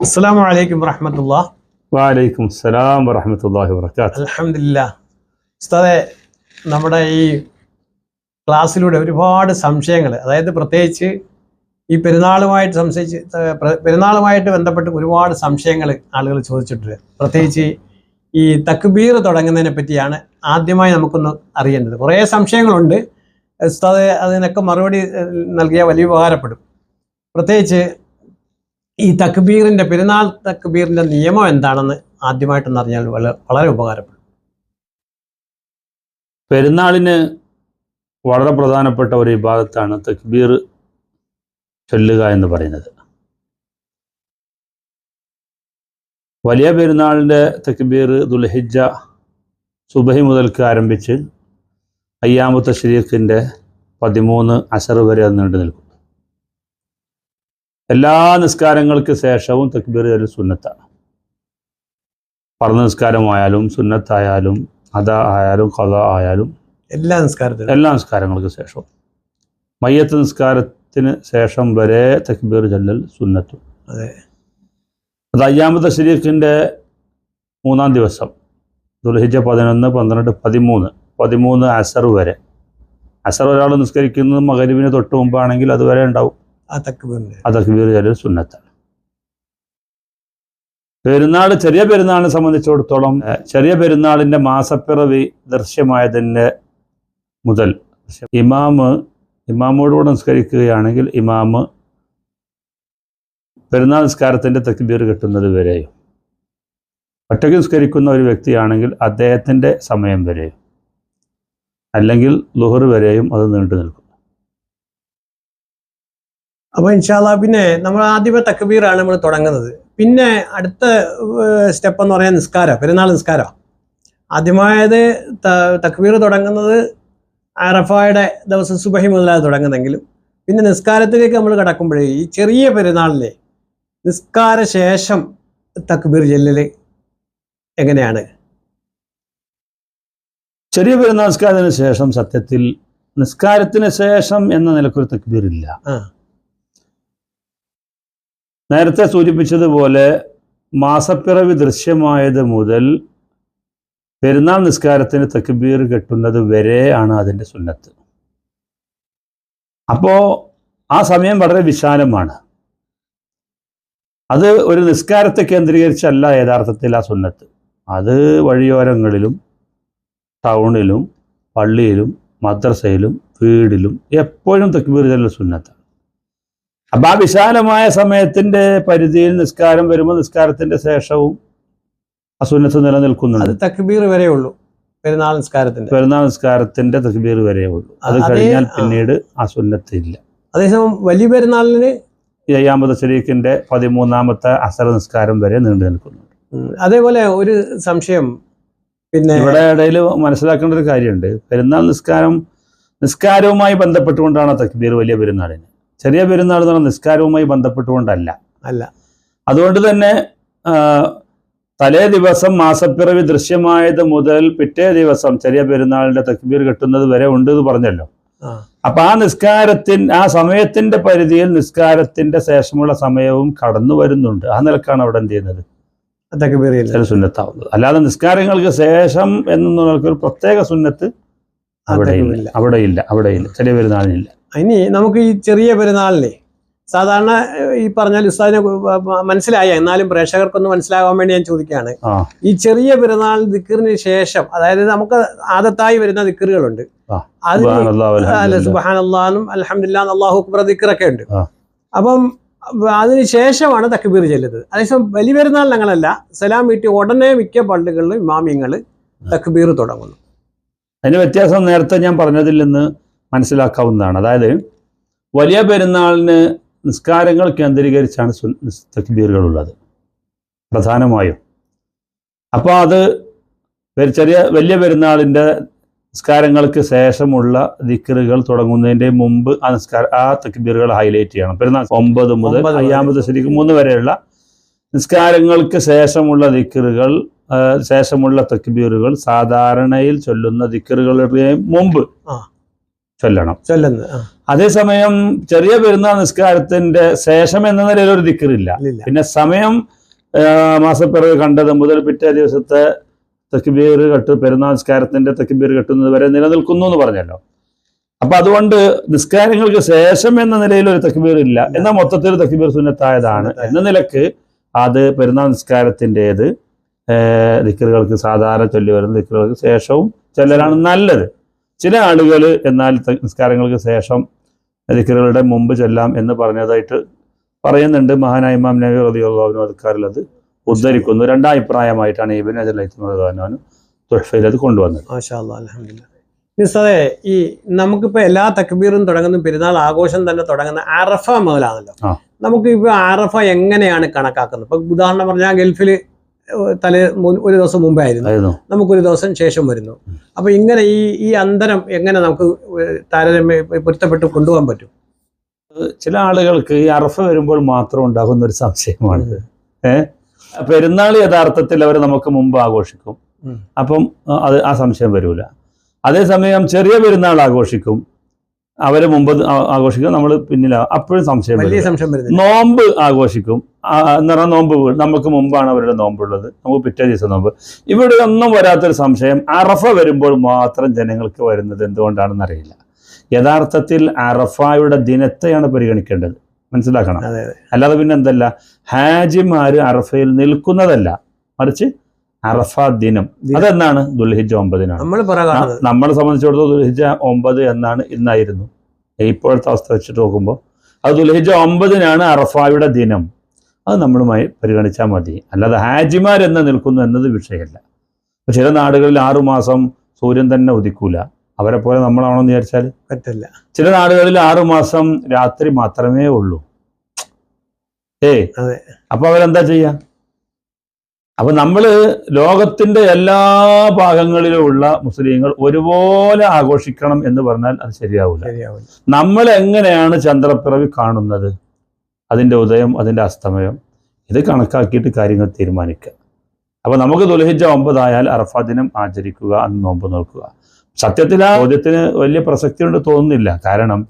അസ്സാം വലൈക്കും വറഹമത്തുള്ള വാലൈക്കും സലാം വറഹമത്തല്ലാഹി വർക്കാത്ത് അലഹമില്ല ഉസ്താദെ നമ്മുടെ ഈ ക്ലാസ്സിലൂടെ ഒരുപാട് സംശയങ്ങൾ അതായത് പ്രത്യേകിച്ച് ഈ പെരുന്നാളുമായിട്ട് സംശയിച്ച് പെരുന്നാളുമായിട്ട് ബന്ധപ്പെട്ട് ഒരുപാട് സംശയങ്ങൾ ആളുകൾ ചോദിച്ചിട്ടുണ്ട്. പ്രത്യേകിച്ച് ഈ തക്ബീർ തുടങ്ങുന്നതിനെ പറ്റിയാണ് ആദ്യമായി നമുക്കൊന്ന് അറിയേണ്ടത്. കുറേ സംശയങ്ങളുണ്ട്. ഉസ്താദ് അതിനൊക്കെ മറുപടി നൽകിയാൽ വലിയ ഉപകാരപ്പെടും. പ്രത്യേകിച്ച് ഈ തക്ബീറിന്റെ പെരുന്നാൾ തക്ബീറിന്റെ നിയമം എന്താണെന്ന് ആദ്യമായിട്ടൊന്ന് അറിഞ്ഞാൽ വളരെ ഉപകാരപ്പെടും. പെരുന്നാളിന് വളരെ പ്രധാനപ്പെട്ട ഒരു വിഭാഗത്താണ് തക്ബീർ ചൊല്ലുക എന്ന് പറയുന്നത്. വലിയ പെരുന്നാളിന്റെ തക്ബീർ ദുൽഹിജ സുബഹി മുതൽക്ക് ആരംഭിച്ച് അയ്യാമത്തെ ശരീഖിന്റെ പതിമൂന്ന് അസർ വരെ നീണ്ടു നിൽക്കും എല്ലാ നിസ്കാരങ്ങൾക്ക് ശേഷവും തക്ബീർ ചൊല്ലൽ സുന്നത്താണ്. പറഞ്ഞ നിസ്കാരമായാലും സുന്നത്തായാലും അത ആയാലും കഥ ആയാലും എല്ലാ നിസ്കാരത്തിനും എല്ലാ നിസ്കാരങ്ങൾക്ക് ശേഷവും. മയ്യത്ത് നിസ്കാരത്തിന് ശേഷം വരെ തക്ബീർ ചൊല്ലൽ സുന്നത്തും. അതെ. അത് അയ്യാമത്തെ ശരീഫിന്റെ മൂന്നാം ദിവസം ദുൽഹിജ പതിനൊന്ന് പന്ത്രണ്ട് പതിമൂന്ന് പതിമൂന്ന് അസർ വരെ. അസർ ഒരാൾ നിസ്കരിക്കുന്നത് മകരുവിന് തൊട്ട് മുമ്പാണെങ്കിൽ അതുവരെ ഉണ്ടാവും. പെരുന്നാൾ ചെറിയ പെരുന്നാളിനെ സംബന്ധിച്ചിടത്തോളം ചെറിയ പെരുന്നാളിന്റെ മാസപ്പിറവി ദൃശ്യമായതിന്റെ മുതൽ ഇമാമ് ഇമാമോടുകൂടെ നിസ്കരിക്കുകയാണെങ്കിൽ ഇമാമ് പെരുന്നാൾ നിസ്കാരത്തിന്റെ തക്ബീർ കിട്ടുന്നത് വരെയും ഒറ്റയ്ക്ക് നിസ്കരിക്കുന്ന ഒരു വ്യക്തിയാണെങ്കിൽ അദ്ദേഹത്തിന്റെ സമയം വരെയും അല്ലെങ്കിൽ ലുഹർ വരെയും അത് നീണ്ടു നിൽക്കും. അപ്പൊ ഇൻഷാല്ല പിന്നെ നമ്മൾ ആദ്യമേ തക്ബീറാണ് നമ്മൾ തുടങ്ങുന്നത്. പിന്നെ അടുത്ത സ്റ്റെപ്പ് എന്ന് പറയാൻ നിസ്കാരം പെരുന്നാൾ നിസ്കാരം. ആദ്യമായത് തക്ബീർ തുടങ്ങുന്നത് അറഫായുടെ ദിവസം സുബഹി മുതലാണ് തുടങ്ങുന്നെങ്കിലും പിന്നെ നിസ്കാരത്തിലേക്ക് നമ്മൾ കിടക്കുമ്പോഴേ ഈ ചെറിയ പെരുന്നാളിലെ നിസ്കാര ശേഷം തക്ബീർ ചെല്ലല് എങ്ങനെയാണ്? ചെറിയ പെരുന്നാൾ നിസ്കാരത്തിന് ശേഷം സത്യത്തിൽ നിസ്കാരത്തിന് ശേഷം എന്ന നിലക്കൊരു തക്ബീർ ഇല്ല ആ. നേരത്തെ സൂചിപ്പിച്ചതുപോലെ മാസപ്പിറവി ദൃശ്യമായത് മുതൽ പെരുന്നാൾ നിസ്കാരത്തിന് തക്ബീർ കെട്ടുന്നത് വരെ ആണ് അതിന്റെ സുന്നത്ത്. അപ്പോൾ ആ സമയം വളരെ വിശാലമാണ്. അത് ഒരു നിസ്കാരത്തെ കേന്ദ്രീകരിച്ചല്ല യഥാർത്ഥത്തിൽ ആ സുന്നത്ത്. അത് വഴിയോരങ്ങളിലും ടൗണിലും പള്ളിയിലും മദ്രസയിലും വീടിലും എപ്പോഴും തക്ബീർ ചെല്ലുന്ന സുന്നത്താണ് അപ്പം ആ വിശാലമായ സമയത്തിന്റെ പരിധിയിൽ നിസ്കാരം വരുമ്പോൾ നിസ്കാരത്തിന്റെ ശേഷവും അസുന്നത്ത് നിലനിൽക്കുന്നു അത് നിലനിൽക്കുന്നുണ്ട് തക്ബീർ വരെ ഉള്ളൂ. പെരുന്നാൾ നിസ്കാരത്തിന്റെ. പെരുന്നാൾ നിസ്കാരത്തിന്റെ തക്ബീർ വരെ ഉള്ളൂ. അത് അതേ- കഴിഞ്ഞാൽ പിന്നീട് അസുന്നത്ത് സുന്നത്ത് ഇല്ല. അതേസമയം വലിയ പെരുന്നാളിന് അയ്യാമത് ശരീഖിന്റെ പതിമൂന്നാമത്തെ അസർ നിസ്കാരം വരെ നീണ്ടു നിൽക്കുന്നുണ്ട് ഉം, അതേപോലെ ഒരു സംശയം. പിന്നെ ഇവിടെ ഇടയിൽ മനസ്സിലാക്കേണ്ട ഒരു കാര്യമുണ്ട്. പെരുന്നാൾ നിസ്കാരം നിസ്കാരവുമായി ബന്ധപ്പെട്ടുകൊണ്ടാണ് തക്ബീർ വലിയ പെരുന്നാളിന്. ചെറിയ പെരുന്നാൾ എന്ന് പറഞ്ഞാൽ നിസ്കാരവുമായി ബന്ധപ്പെട്ടുകൊണ്ടല്ല. അല്ല. അതുകൊണ്ട് തന്നെ തലേ ദിവസം മാസപ്പിറവി ദൃശ്യമായത് മുതൽ പിറ്റേ ദിവസം ചെറിയ പെരുന്നാളിന്റെ തക്ബീർ കെട്ടുന്നത് വരെ ഉണ്ട് എന്ന് പറഞ്ഞല്ലോ. അപ്പൊ ആ നിസ്കാരത്തിൻ ആ സമയത്തിന്റെ പരിധിയിൽ നിസ്കാരത്തിന്റെ ശേഷമുള്ള സമയവും കടന്നു വരുന്നുണ്ട്. ആ നിലക്കാണ് അവിടെ എന്ത് ചെയ്യുന്നത്? സുന്നത്താവുന്നത്. അല്ലാതെ നിസ്കാരങ്ങൾക്ക് ശേഷം എന്നൊരു പ്രത്യേക സുന്നത്ത് അവിടെ ഇല്ല. അവിടെ ഇല്ല. അവിടെ ഇല്ല. ചെറിയ പെരുന്നാളിനില്ല. ഇനി നമുക്ക് ഈ ചെറിയ പെരുന്നാളിനെ സാധാരണ ഈ പറഞ്ഞാൽ ഉസ്താദിനെ മനസ്സിലായ എന്നാലും പ്രേക്ഷകർക്കൊന്ന് മനസ്സിലാകാൻ വേണ്ടി ഞാൻ ചോദിക്കുകയാണ്. ഈ ചെറിയ പെരുന്നാൾ ദിക്കറിന് ശേഷം അതായത് നമുക്ക് ആദത്തായി വരുന്ന ദിക്കറുകളുണ്ട്. അതിന്. സുബാനല്ലാന്നും അള്ളാഹു അക്ബർ ദിക്കറൊക്കെ ഉണ്ട്. അപ്പം അതിന് ശേഷമാണ് തക്ബീർ ചെല്ലുന്നത്. അതേസമയം വലിയ പെരുന്നാൾ അങ്ങനല്ല സലാം വീട്ടി ഉടനെ മിക്ക പള്ളികളിലും ഇമാമിങ്ങൾ തക്കബീർ തുടങ്ങുന്നു. അതിന് വ്യത്യാസം നേരത്തെ ഞാൻ പറഞ്ഞതിൽ നിന്ന് മനസ്സിലാക്കാവുന്നതാണ് അതായത് വലിയ പെരുന്നാളിന് നിസ്കാരങ്ങൾ കേന്ദ്രീകരിച്ചാണ് തക്ബീറുകൾ ഉള്ളത് തക്ബീറുകളുള്ളത് പ്രധാനമായും അപ്പോൾ അത് ചെറിയ വലിയ പെരുന്നാളിന്റെ നിസ്കാരങ്ങൾക്ക് ശേഷമുള്ള ദിക്കറുകൾ തുടങ്ങുന്നതിന്റെ മുമ്പ് ആ നിസ്കാര ആ തക്ബീറുകൾ ഹൈലൈറ്റ് ചെയ്യണം പെരുന്നാൾ ഒമ്പത് മുതൽ. അയ്യാമത് ശരിക്കും മൂന്ന് വരെയുള്ള നിസ്കാരങ്ങൾക്ക് ശേഷമുള്ള ദിക്കറുകൾ ശേഷമുള്ള തക്ബീറുകൾ സാധാരണയിൽ ചൊല്ലുന്ന ദിക്കറുകളുടെ മുമ്പ്. ചൊല്ലണം. ചൊല്ലുന്നത് അതേസമയം ചെറിയ പെരുന്നാൾ നിസ്കാരത്തിന്റെ ശേഷം എന്ന നിലയിൽ ഒരു ദിക്കറില്ല പിന്നെ സമയം മാസപ്പിറവ് കണ്ടത് മുതൽ പിറ്റേ ദിവസത്തെ തെക്കുബീർ കെട്ട് പെരുന്നാൾ നിസ്കാരത്തിന്റെ തെക്കുബീർ കെട്ടുന്നത് വരെ നിലനിൽക്കുന്നു എന്ന് പറഞ്ഞല്ലോ. അപ്പൊ അതുകൊണ്ട് നിസ്കാരങ്ങൾക്ക് ശേഷം എന്ന നിലയിൽ ഒരു തക്ബീർ ഇല്ല. എന്നാൽ മൊത്തത്തിൽ തക്ബീർ സുന്നത്തായതാണ്. എന്ന നിലയ്ക്ക് അത് പെരുന്നാൾ നിസ്കാരത്തിന്റെത് ദിക്കറുകൾക്ക് സാധാരണ ചൊല്ലി വരുന്ന ദിക്കറുകൾക്ക് ശേഷവും ചൊല്ലലാണ് നല്ലത്. ചില ആളുകൾ എന്നാൽ നിസ്കാരങ്ങൾക്ക് ശേഷം ദിക്കറുകളുടെ മുമ്പ് ചെല്ലാം എന്ന് പറഞ്ഞതായിട്ട് പറയുന്നുണ്ട് മഹാനായ ഇമാം നബി റളിയല്ലാഹു അധികാരിൽ അത് ഉദ്ധരിക്കുന്നു. രണ്ടാം അഭിപ്രായമായിട്ടാണ് ഇബിൻ അജലൈത്തുമാനും തുഹഫയിൽ അത് കൊണ്ടുവന്നത്. മിസ്സേ ഈ നമുക്കിപ്പോൾ എല്ലാ തക്ബീറും തുടങ്ങുന്ന പെരുന്നാൾ ആഘോഷം തന്നെ തുടങ്ങുന്ന അറഫ മുതലാണല്ലോ. നമുക്ക് ഇപ്പൊ അറഫ എങ്ങനെയാണ് കണക്കാക്കുന്നത്? ഇപ്പൊ ഉദാഹരണം പറഞ്ഞാൽ ഗൾഫിൽ തലേ ഒരു ദിവസം മുമ്പേ ആയിരുന്നു. നമുക്കൊരു ദിവസം ശേഷം വരുന്നു. അപ്പൊ ഇങ്ങനെ ഈ ഈ അന്തരം എങ്ങനെ നമുക്ക് താരതമ്യ പൊരുത്തപ്പെട്ട് കൊണ്ടുപോകാൻ പറ്റും? ചില ആളുകൾക്ക് ഈ അറഫ വരുമ്പോൾ മാത്രം ഉണ്ടാകുന്ന ഒരു സംശയമാണ്. ഏഹ് പെരുന്നാൾ യഥാർത്ഥത്തിൽ അവർ നമുക്ക് മുമ്പ് ആഘോഷിക്കും. അപ്പം അത് ആ സംശയം വരൂല. അതേസമയം ചെറിയ പെരുന്നാൾ ആഘോഷിക്കും. അവർ മുമ്പ് ആഘോഷിക്കും നമ്മൾ പിന്നിലാവും അപ്പോഴും സംശയം വലിയ സംശയം നോമ്പ് ആഘോഷിക്കും. എന്ന് പറഞ്ഞാൽ നോമ്പ് നമുക്ക് മുമ്പാണ് അവരുടെ നോമ്പുള്ളത്. നമുക്ക് പിറ്റേ ദിവസം നോമ്പ്. ഇവിടെ ഒന്നും വരാത്തൊരു സംശയം അറഫ വരുമ്പോൾ മാത്രം ജനങ്ങൾക്ക് വരുന്നത് എന്തുകൊണ്ടാണെന്ന് അറിയില്ല. യഥാർത്ഥത്തിൽ അറഫായുടെ ദിനത്തെയാണ് പരിഗണിക്കേണ്ടത്. മനസ്സിലാക്കണം. അല്ലാതെ പിന്നെ എന്തല്ല? ഹാജിമാര് അറഫയിൽ നിൽക്കുന്നതല്ല. മറിച്ച് അറഫ ദിനം. അതെന്നാണ് ദുൽഹിജ ഒമ്പതിനാണ്. നമ്മളെ സംബന്ധിച്ചിടത്തോളം ദുൽഹിജ ഒമ്പത് എന്നാണ് ഇന്നായിരുന്നു. ഇപ്പോഴത്തെ അവസ്ഥ വെച്ചിട്ട് നോക്കുമ്പോൾ അത് ദുൽഹിജ ഒമ്പതിനാണ് അറഫായുടെ ദിനം. അത് നമ്മളുമായി പരിഗണിച്ചാൽ മതി. അല്ലാതെ ഹാജിമാരെന്ന് നിൽക്കുന്നു എന്നത് വിഷയമല്ല. ചില നാടുകളിൽ ആറുമാസം സൂര്യൻ തന്നെ ഉദിക്കൂല. അവരെ പോലെ നമ്മളാണോന്ന് വിചാരിച്ചാൽ? പറ്റില്ല ചില നാടുകളിൽ ആറുമാസം രാത്രി മാത്രമേ ഉള്ളൂ. ഏ. അപ്പൊ അവരെന്താ ചെയ്യാ? അപ്പൊ നമ്മൾ ലോകത്തിന്റെ എല്ലാ ഭാഗങ്ങളിലുമുള്ള മുസ്ലിങ്ങൾ ഒരുപോലെ ആഘോഷിക്കണം എന്ന് പറഞ്ഞാൽ അത് ശരിയാവില്ല നമ്മൾ എങ്ങനെയാണ് ചന്ദ്രപ്പിറവി കാണുന്നത്? അതിന്റെ ഉദയം അതിന്റെ അസ്തമയം ഇത് കണക്കാക്കിയിട്ട് കാര്യങ്ങൾ തീരുമാനിക്കുക. അപ്പൊ നമുക്ക് ദുലഹിജ ഒമ്പതായാൽ അറഫാ ദിനം ആചരിക്കുക അന്ന് നോമ്പ് നോക്കുക. സത്യത്തിൽ ആ ചോദ്യത്തിന് വലിയ പ്രസക്തി ഉണ്ട് തോന്നുന്നില്ല. കാരണം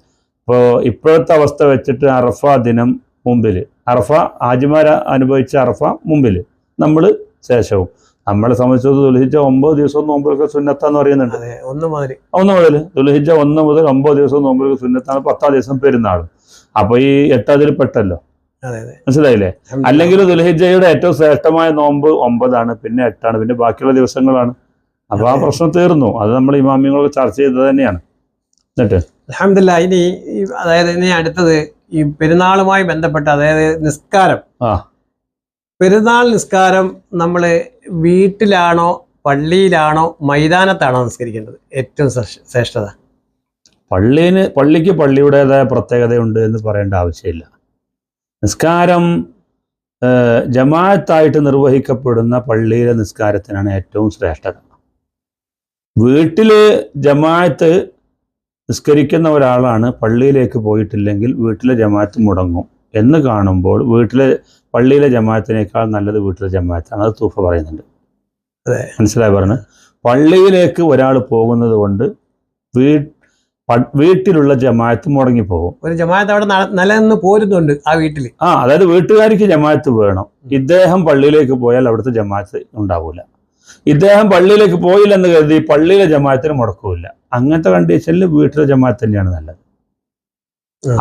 ഇപ്പോൾ ഇപ്പോഴത്തെ അവസ്ഥ വെച്ചിട്ട് അറഫ ദിനം മുമ്പിൽ അറഫ ആജിമാർ അനുഭവിച്ച അറഫ മുമ്പിൽ നമ്മൾ ശേഷവും. നമ്മളെ സംബന്ധിച്ചത് ദുൽഹിജ ഒമ്പത് ദിവസം നോമ്പൊക്കെ സുന്നത്താന്ന് പറയുന്നുണ്ട്. ഒന്ന് മുതൽ ഒന്ന് മുതൽ ദുൽഹിജ ഒന്ന് മുതൽ ഒമ്പത് ദിവസം നോമ്പൊക്കെ സുന്നത്താണ് പത്താം ദിവസം പെരുന്നാൾ അപ്പൊ ഈ എട്ടതിൽ പെട്ടല്ലോ. മനസ്സിലായില്ലേ? അല്ലെങ്കിൽ ദുൽഹിജയുടെ ഏറ്റവും ശ്രേഷ്ഠമായ നോമ്പ് ഒമ്പതാണ് പിന്നെ എട്ടാണ് പിന്നെ ബാക്കിയുള്ള ദിവസങ്ങളാണ്. അപ്പൊ ആ പ്രശ്നം തീർന്നു. അത് നമ്മൾ ഇമാമിങ്ങളൊക്കെ ചർച്ച ചെയ്തത് തന്നെയാണ്. എന്നിട്ട്? അലഹമില്ല ഇനി അതായത് ഇനി അടുത്തത് ഈ പെരുന്നാളുമായി ബന്ധപ്പെട്ട അതായത് നിസ്കാരം. ആ. പെരുന്നാൾ നിസ്കാരം നമ്മൾ വീട്ടിലാണോ പള്ളിയിലാണോ മൈതാനത്താണോ നിസ്കരിക്കേണ്ടത്? ഏറ്റവും ശ്രേഷ്ഠ- ശ്രേഷ്ഠത. പള്ളിന് പള്ളിക്ക് പള്ളിയുടേതായ പ്രത്യേകതയുണ്ട് എന്ന് പറയേണ്ട ആവശ്യമില്ല. നിസ്കാരം ജമാഅത്തായിട്ട് നിർവഹിക്കപ്പെടുന്ന പള്ളിയിലെ നിസ്കാരത്തിനാണ് ഏറ്റവും ശ്രേഷ്ഠത. വീട്ടിൽ ജമാഅത്ത് നിസ്കരിക്കുന്ന ഒരാളാണ് പള്ളിയിലേക്ക് പോയിട്ടില്ലെങ്കിൽ വീട്ടിലെ ജമാഅത്ത് മുടങ്ങും. എന്ന് കാണുമ്പോൾ വീട്ടിലെ പള്ളിയിലെ ജമാഅത്തിനേക്കാൾ നല്ലത് വീട്ടിലെ ജമാഅത്താണ്. അത് തൂഫ പറയുന്നുണ്ട്. അതെ. മനസ്സിലായി പറഞ്ഞു? പള്ളിയിലേക്ക് ഒരാൾ പോകുന്നത് കൊണ്ട് വീ വീട്ടിലുള്ള ജമാഅത്ത് മുടങ്ങിപ്പോകും. ഒരു ജമാഅത്ത് അവിടെ നിലനിന്ന് പോരുന്നുണ്ട് ആ വീട്ടിൽ ആ അതായത് വീട്ടുകാർക്ക് ജമാഅത്ത് വേണം. ഇദ്ദേഹം പള്ളിയിലേക്ക് പോയാൽ അവിടുത്തെ ജമാഅത്ത് ഉണ്ടാവൂല. ഇദ്ദേഹം പള്ളിയിലേക്ക് പോയില്ലെന്ന് കരുതി പള്ളിയിലെ ജമാഅത്തിന് മുടക്കൂല അങ്ങനത്തെ കണ്ടീഷനിൽ വീട്ടിലെ ജമാഅത്ത് തന്നെയാണ് നല്ലത്.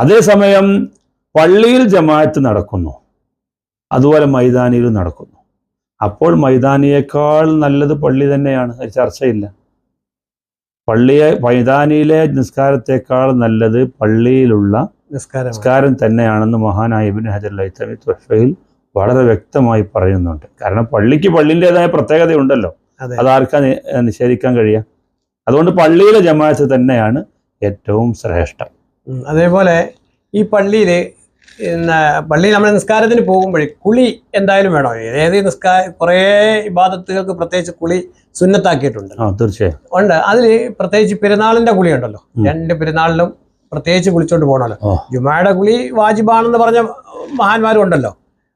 അതേസമയം പള്ളിയിൽ ജമാഅത്ത് നടക്കുന്നു. അതുപോലെ മൈതാനിയിലും നടക്കുന്നു. അപ്പോൾ മൈതാനിയേക്കാൾ നല്ലത് പള്ളി തന്നെയാണ്. അത് ചർച്ചയില്ല. പള്ളിയെ മൈതാനിയിലെ നിസ്കാരത്തെക്കാൾ നല്ലത് പള്ളിയിലുള്ള നിസ്കാരം നിസ്കാരം തന്നെയാണെന്ന് മഹാനായ ഇബിൻ ഹജർ ലൈത്തമി വളരെ വ്യക്തമായി പറയുന്നുണ്ട്. കാരണം പള്ളിക്ക് പള്ളിന്റെതായ പ്രത്യേകതയുണ്ടല്ലോ. അതെ. അതാർക്കാ നിഷേധിക്കാൻ കഴിയുക? അതുകൊണ്ട് പള്ളിയിലെ ജമാഅത്ത് തന്നെയാണ് ഏറ്റവും ശ്രേഷ്ഠം. അതേപോലെ ഈ പള്ളിയിൽ പള്ളിയിൽ നമ്മൾ നിസ്കാരത്തിന് പോകുമ്പോഴേ കുളി എന്തായാലും വേണോ? ഏത് നിസ്കാര കുറേ ഇബാദത്തുകൾക്ക് പ്രത്യേകിച്ച് കുളി സുന്നത്താക്കിയിട്ടുണ്ട്. തീർച്ചയായും. ഉണ്ട്. അതിൽ പ്രത്യേകിച്ച് പെരുന്നാളിന്റെ കുളി ഉണ്ടല്ലോ രണ്ട് പെരുന്നാളിലും പ്രത്യേകിച്ച് കുളിച്ചോണ്ട് പോകണമല്ലോ ഓ. ജുമായുടെ കുളി വാജിബാണെന്ന് പറഞ്ഞ മഹാന്മാരും ഉണ്ടല്ലോ.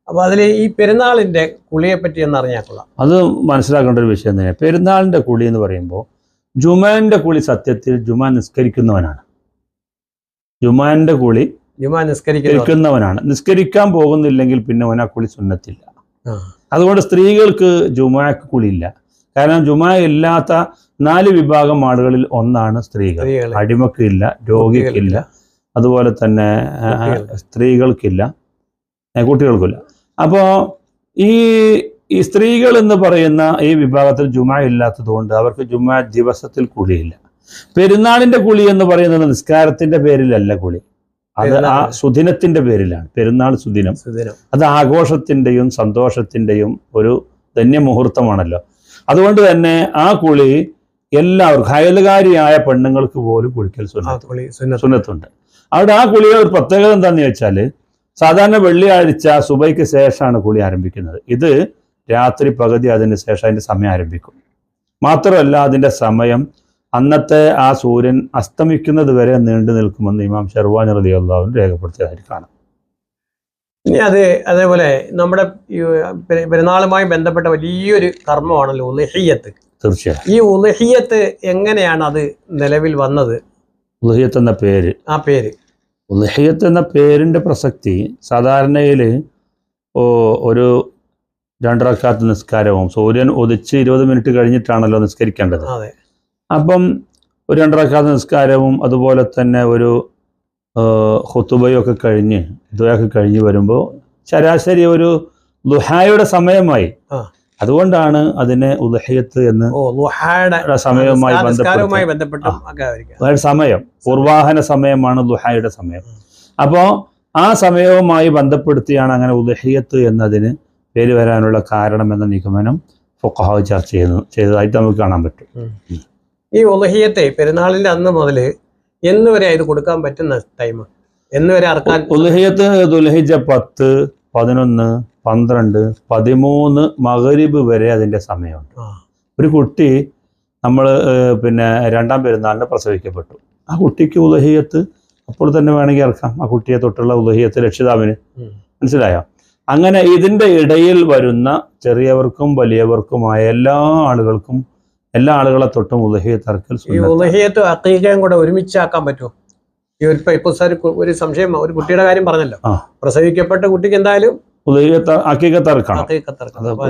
അപ്പൊ അതിൽ ഈ പെരുന്നാളിന്റെ കുളിയെ പറ്റി ഒന്ന് അറിഞ്ഞാൽ കൊള്ളാം. അത് മനസ്സിലാക്കേണ്ട ഒരു വിഷയം തന്നെയാണ് പെരുന്നാളിന്റെ കുളി എന്ന് പറയുമ്പോൾ ജുമാന്റെ കുളി സത്യത്തിൽ ജുമാ നിസ്കരിക്കുന്നവനാണ്. ജുമാന്റെ കുളി ജുമാ നിസ്കരിക്കുന്നവനാണ് നിസ്കരിക്കാൻ പോകുന്നില്ലെങ്കിൽ പിന്നെ അവനാ കുളി സുന്നത്തില്ല. അതുകൊണ്ട് സ്ത്രീകൾക്ക് ജുമാക്ക് കുളിയില്ല. കാരണം ജുമാ ഇല്ലാത്ത നാല് വിഭാഗം ആളുകളിൽ ഒന്നാണ് സ്ത്രീകൾ. അടിമക്കില്ല രോഗിക്കില്ല. അതുപോലെ തന്നെ സ്ത്രീകൾക്കില്ല. കുട്ടികൾക്കില്ല. അപ്പോൾ ഈ ഈ സ്ത്രീകൾ എന്ന് പറയുന്ന ഈ വിഭാഗത്തിൽ ജുമാ ഇല്ലാത്തതുകൊണ്ട് അവർക്ക് ജുമാ ദിവസത്തിൽ കുളിയില്ല. പെരുന്നാളിന്റെ കുളി എന്ന് പറയുന്നത് നിസ്കാരത്തിന്റെ പേരിലല്ല കുളി. അത് ആ സുദിനത്തിന്റെ പേരിലാണ്. പെരുന്നാൾ സുദിനം. അത് ആഘോഷത്തിന്റെയും സന്തോഷത്തിന്റെയും ഒരു ധന്യമുഹൂർത്തമാണല്ലോ. അതുകൊണ്ട് തന്നെ ആ കുളി എല്ലാവർക്കും ഹയലുകാരിയായ പെണ്ണുങ്ങൾക്ക് പോലും കുളിക്കൽ സുന്നത്തുണ്ട്. അവിടെ ആ കുളിയുടെ ഒരു പ്രത്യേകത എന്താണെന്ന് വെച്ചാൽ സാധാരണ വെള്ളിയാഴ്ച സുബൈക്ക് ശേഷമാണ് കുളി ആരംഭിക്കുന്നത്. ഇത് രാത്രി പകുതി അതിന് ശേഷം അതിന്റെ സമയം ആരംഭിക്കും. മാത്രമല്ല അതിന്റെ സമയം അന്നത്തെ ആ സൂര്യൻ അസ്തമിക്കുന്നത് വരെ നീണ്ടു നിൽക്കുമെന്ന് ഇമാം ഷെർവാൻ റതി അള്ളാഹു രേഖപ്പെടുത്തിയതായി കാണാം. ഇനി അത് അതേപോലെ നമ്മുടെ പെരുന്നാളുമായി ബന്ധപ്പെട്ട വലിയൊരു കർമ്മമാണല്ലോ ഉലഹിയത്ത് തീർച്ചയായും. ഈ ഉലഹിയത്ത് എങ്ങനെയാണ് അത് നിലവിൽ വന്നത്? ഉലഹിയത്ത് എന്ന പേര്. ആ പേര്. ഉലഹിയത്ത് എന്ന പേരിന്റെ പ്രസക്തി സാധാരണയിൽ ഒരു രണ്ടരക്കാത്ത നിസ്കാരവും സൂര്യൻ ഉദിച്ച് ഇരുപത് മിനിറ്റ് കഴിഞ്ഞിട്ടാണല്ലോ നിസ്കരിക്കേണ്ടത്. അതെ. അപ്പം ഒരു രണ്ടരക്കാത്ത നിസ്കാരവും അതുപോലെ തന്നെ ഒരു ഹുത്തുബയൊക്കെ കഴിഞ്ഞ് ഇതുവയൊക്കെ കഴിഞ്ഞ് വരുമ്പോൾ ശരാശരി ഒരു ദുഹായുടെ സമയമായി. അതുകൊണ്ടാണ് അതിനെ ഉദഹയത്ത് എന്ന് സമയവുമായി ബന്ധപ്പെട്ടു. സമയം പൂർവാഹന സമയമാണ് ദുഹായുടെ സമയം. അപ്പോൾ ആ സമയവുമായി ബന്ധപ്പെടുത്തിയാണ് അങ്ങനെ ഉദഹയത്ത് എന്നതിന് പേര് വരാനുള്ള കാരണം എന്ന നിഗമനം ഫൊക്കഹാവ് ചർച്ച ചെയ്യുന്നു ചെയ്തതായിട്ട് നമുക്ക് കാണാൻ പറ്റും. ഈ ഉലഹിയത്തെ പെരുന്നാളിന്റെ അന്ന് മുതൽ എന്ന് വരെ ഇത് കൊടുക്കാൻ പറ്റുന്ന ടൈം എന്ന് വരെ അറക്കാൻ ഉദഹിയത്ത് ദുൽഹിജ പത്ത് പതിനൊന്ന് പന്ത്രണ്ട് പതിമൂന്ന് മകരിബ് വരെ അതിന്റെ സമയമുണ്ട്. ഒരു കുട്ടി നമ്മൾ പിന്നെ രണ്ടാം പെരുന്നാളിന് പ്രസവിക്കപ്പെട്ടു. ആ കുട്ടിക്ക് ഉലഹിയത്ത് അപ്പോൾ തന്നെ വേണമെങ്കിൽ ഇറക്കാം. ആ കുട്ടിയെ തൊട്ടുള്ള ഉലഹിയത്ത് രക്ഷിതാവിന് മനസ്സിലായോ? അങ്ങനെ ഇതിന്റെ ഇടയിൽ വരുന്ന ചെറിയവർക്കും വലിയവർക്കുമായ എല്ലാ ആളുകൾക്കും എല്ലാ ആളുകളെ തൊട്ടും ഉദഹിയത്ത് ഇറക്കൽ ഈ. ഉലഹിയത്തും അക്കീക്കയും കൂടെ ഒരുമിച്ചാക്കാൻ പറ്റുമോ? ഈ ഒരു ഇപ്പൊ സാർ ഒരു സംശയം ഒരു കുട്ടിയുടെ കാര്യം പറഞ്ഞല്ലോ. പ്രസവിക്കപ്പെട്ട കുട്ടിക്ക് എന്തായാലും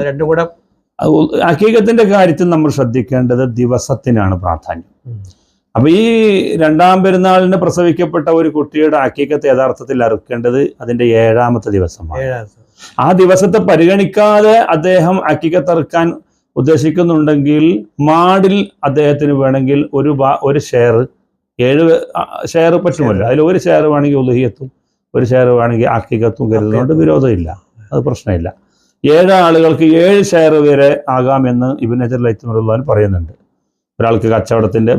രണ്ടും കൂടെ അക്കീകത്തിന്റെ കാര്യത്തിൽ നമ്മൾ ശ്രദ്ധിക്കേണ്ടത് ദിവസത്തിനാണ് പ്രാധാന്യം. അപ്പൊ ഈ രണ്ടാം പെരുന്നാളിന് പ്രസവിക്കപ്പെട്ട ഒരു കുട്ടിയുടെ അക്കീകത്ത് യഥാർത്ഥത്തിൽ അറുക്കേണ്ടത് അതിന്റെ ഏഴാമത്തെ ദിവസമാണ്. ആ ദിവസത്തെ പരിഗണിക്കാതെ അദ്ദേഹം അക്കീകത്ത് അറുക്കാൻ ഉദ്ദേശിക്കുന്നുണ്ടെങ്കിൽ മാടിൽ അദ്ദേഹത്തിന് വേണമെങ്കിൽ ഒരു ഒരു ഷെയർ ഏഴ് ഷെയർ പറ്റുമല്ലോ അതിൽ ഒരു ഷെയർ വേണമെങ്കിൽ ഉലഹിയത്തും ഒരു ഷെയർ വേണമെങ്കിൽ ആക്കിക്കത്തും കരുതുന്നതുകൊണ്ട് വിരോധമില്ല. അത് പ്രശ്നമില്ല. ഏഴ് ആളുകൾക്ക് ഏഴ് ഷെയർ വരെ ആകാമെന്ന് ഇബിൻ നജർ ലൈത്തുമുറുല്ലാൻ പറയുന്നുണ്ട്. ഒരാൾക്ക് കച്ചവടത്തിന്റെ